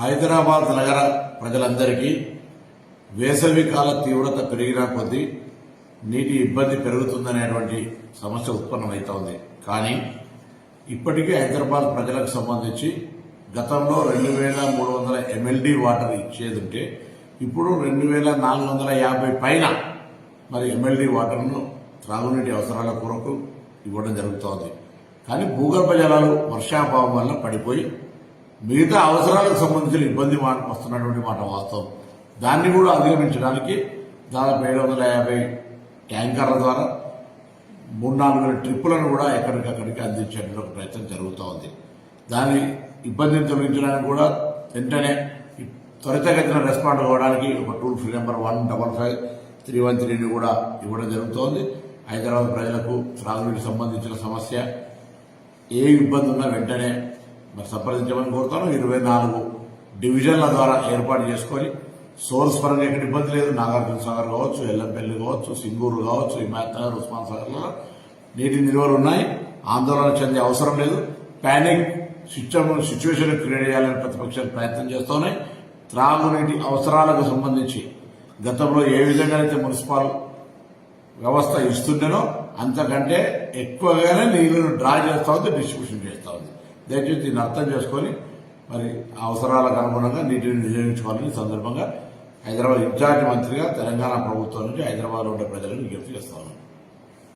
హైదరాబాద్ నగర ప్రజలందరికీ వేసవి కాల తీవ్రత పెరిగిన కొద్దీ నీటి ఇబ్బంది పెరుగుతుందనేటువంటి సమస్య ఉత్పన్నమవుతోంది కానీ ఇప్పటికే హైదరాబాద్ ప్రజలకు సంబంధించి గతంలో రెండు వేల మూడు వందల ఎంఎల్డి వాటర్ ఇచ్చేది ఉంటే ఇప్పుడు రెండు వేల నాలుగు వందల యాభై పైన మరి ఎంఎల్డి వాటర్ను త్రాగునీటి అవసరాల కొరకు ఇవ్వడం జరుగుతోంది. కానీ భూగర్భ జలాలు వర్షాభావం వల్ల పడిపోయి మిగతా అవసరాలకు సంబంధించిన ఇబ్బంది వస్తున్నటువంటి మాట వాస్తవం. దాన్ని కూడా అధిగమించడానికి దాదాపు ఏడు వందల యాభై ట్యాంకర్ల ద్వారా మూడు నాలుగు వేల ట్రిప్పులను కూడా ఎక్కడికక్కడికి అందించేటువంటి ప్రయత్నం జరుగుతూ ఉంది. దాని ఇబ్బందిని తొలగించడానికి కూడా వెంటనే త్వరితగతిన రెస్పాండ్ అవ్వడానికి ఒక toll free number one double five three one త్రీని కూడా ఇవ్వడం జరుగుతోంది. హైదరాబాద్ ప్రజలకు త్రాగునీటికి సంబంధించిన సమస్య ఏ ఇబ్బంది ఉన్నా వెంటనే మరి సంప్రదించమని కోరుతాను. ఇరవై నాలుగు డివిజన్ల ద్వారా ఏర్పాటు చేసుకొని సోర్స్ పరంగా ఎక్కడ ఇబ్బంది లేదు. నాగార్జున సాగర్ కావచ్చు ఎల్లంపల్లి కావచ్చు సింగూరు కావచ్చు హిమాయత్ నగర్ ఉస్మాన్ సాగర్లో నీటి నిల్వలు ఉన్నాయి. ఆందోళన చెందే అవసరం లేదు. ప్యానిక్ సిస్టమ్ సిచ్యువేషన్ క్రియేట్ చేయాలని ప్రతిపక్షాలు ప్రయత్నం చేస్తున్నాయి. త్రాగునీటి అవసరాలకు సంబంధించి గతంలో ఏ విధంగా అయితే మున్సిపల్ వ్యవస్థ ఇస్తుండేనో అంతకంటే ఎక్కువగానే నీళ్ళను డ్రా చేస్తూ ఉంది డిస్ట్రిబ్యూషన్ చేస్తా ఉంది. దయచేసి దీన్ని అర్థం చేసుకొని మరి అవసరాలకు అనుగుణంగా నీటిని వినియోగించుకోవాలని సందర్భంగా హైదరాబాద్ ఇన్ఛార్జ్ మంత్రిగా తెలంగాణ ప్రభుత్వం నుంచి హైదరాబాద్లో ఉండే ప్రజలకు విజ్ఞప్తి చేస్తా ఉన్నాను